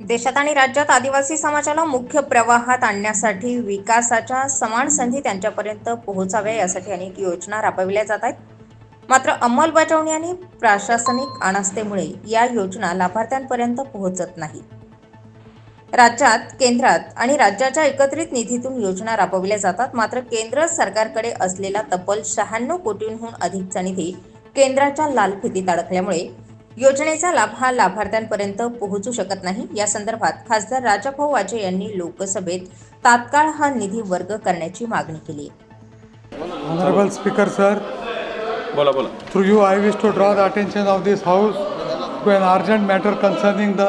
देशात आणि राज्यात आदिवासी समाजाला मुख्य प्रवाहात आणण्यासाठी विकासाच्या समान संधी त्यांच्यापर्यंत पोहोचाव्या यासाठी अनेक योजना राबविल्या जात आहेत. मात्र अंमलबजावणी आणि प्रशासनिक अनास्थेमुळे या योजना लाभार्थ्यांपर्यंत पोहोचत नाही. राज्यात केंद्रात आणि राज्याच्या एकत्रित निधीतून योजना राबविल्या जातात. मात्र केंद्र सरकारकडे असलेला तब्बल शहाण्णव कोटींहून अधिकचा निधी केंद्राच्या लालफितीत अडकल्यामुळे योजनेचा लाभ हा लाभार्थ्यांपर्यंत पोहोचू शकत नाही. या संदर्भात खासदार राजाभाऊ वाजे यांनी लोकसभेत तात्काळ हा निधी वर्ग करण्याची मागणी केली ऑनरेबल स्पीकर सर बोला बोला. Through you I wish to draw the attention of this house to an urgent matter concerning the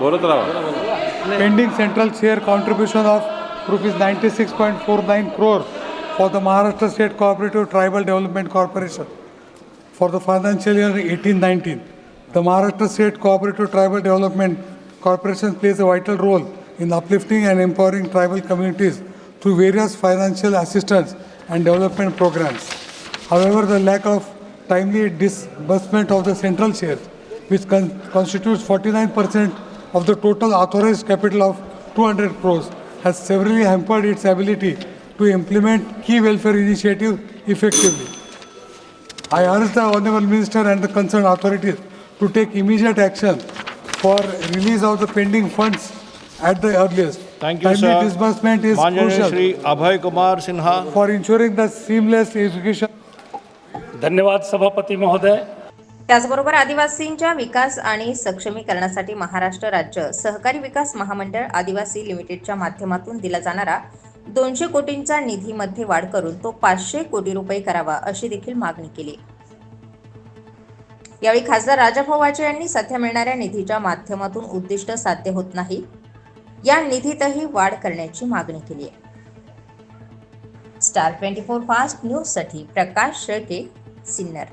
बोलत राहा. Pending central share contribution of rupees ninety six point four nine crore for the Maharashtra state cooperative tribal development corporation for the financial year 18-19. The Maharashtra State Cooperative Tribal Development Corporation plays a vital role in uplifting and empowering tribal communities through various financial assistance and development programs. However, the lack of timely disbursement of the central share, which con- constitutes 49% of the total authorized capital of 200 crores, has severely hampered its ability to implement key welfare initiatives effectively. I urge the Honorable Minister and the concerned authorities to take immediate action for release of the pending funds at the earliest. Thank you Timely sir disbursement is माननीय Shri crucial Abhay Kumar Sinha for ensuring the seamless execution धन्यवाद सभापती महोदय त्याचबरोबर आदिवासींच्या विकास आणि सक्षमीकरणासाठी महाराष्ट्र राज्य सहकारी विकास महामंडळ आदिवासी लिमिटेडच्या माध्यमातून दिला जाणारा दोनशे कोटींचा निधीमध्ये वाढ करून तो पाचशे कोटी रुपये करावा अशी देखील मागणी केली. यावेळी खासदार राजाभाऊ वाजे यांनी सध्या मिळणाऱ्या निधीच्या माध्यमातून उद्दिष्ट साध्य होत नाही. या निधीतही वाढ करण्याची मागणी केली आहे. स्टार ट्वेंटी फोर फास्ट न्यूजसाठी प्रकाश शेळके सिन्नर.